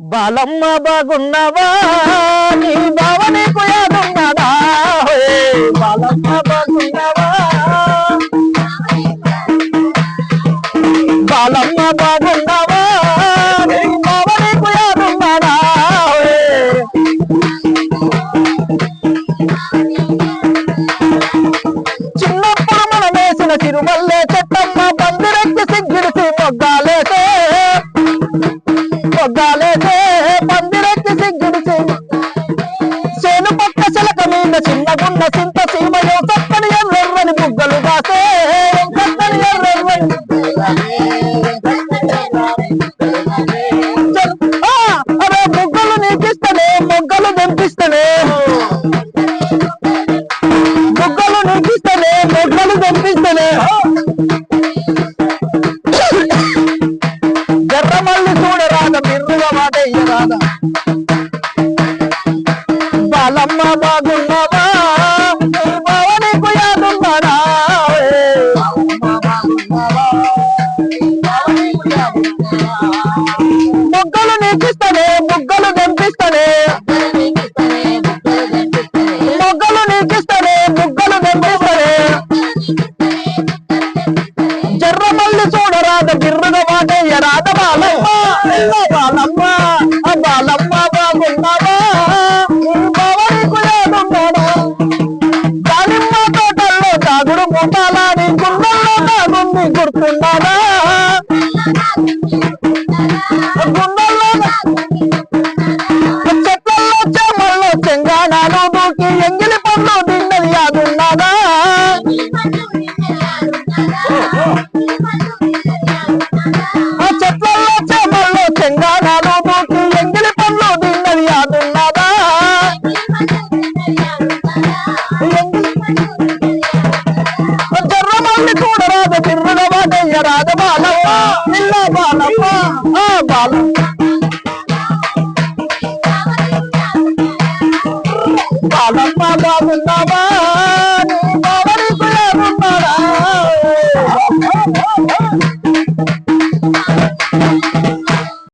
బాలమ్మ బాగున్నావా? నీ బావ నీకు యాదున్నాడా బాలమ్మ బాగున్నావా? బాలమ్మ బాగున్నావా? నీ బావ నీకు యాదున్నాడా చిన్నప్పుడు మనం వేసిన చిరుమల్లే పందిరెక్కి సిగ్గిడిసి పక్క శిలక మీద చిన్నగున్న సింత సీమయో చక్కని ఎర్రెర్రని బుగ్గలు కాసే చక్కని ఎర్రెర్రని అరే బుగ్గలు నీకిస్తనే మొగ్గలు తెంపిస్తనే బుగ్గలు నీకిస్తనే మొగ్గలు తెంపిస్తనే ఎర్రమల్లి చూడరాదా బిర్రుగా మాట ఇయ్యరాదా బాగున్నావా? నీ బావ నీకు యాదున్నాడా? బుగ్గలు నీకిస్తనే బుగ్గలు తెంపిస్తనే. మొగ్గలు నీకిస్తనే బుగ్గలు తెంపిస్తనే. జర్రమల్లి చూడరాద బిర్రుగా వాటయ్యరాద బాలమ్మ ఎల్ల తాగుడు మూటాలా నీ గుండెల్లో తాగుంది గుర్తున్నాడా గుండెల్లో చెట్లలో చెమల్లో చెంగానాలు దూకి ఎంగ వాడయ్యరాదు బాలమ్మ పిల్ల బాలమ్మ ఆ బాలమ్మ బాలమ్మ బాగున్నావా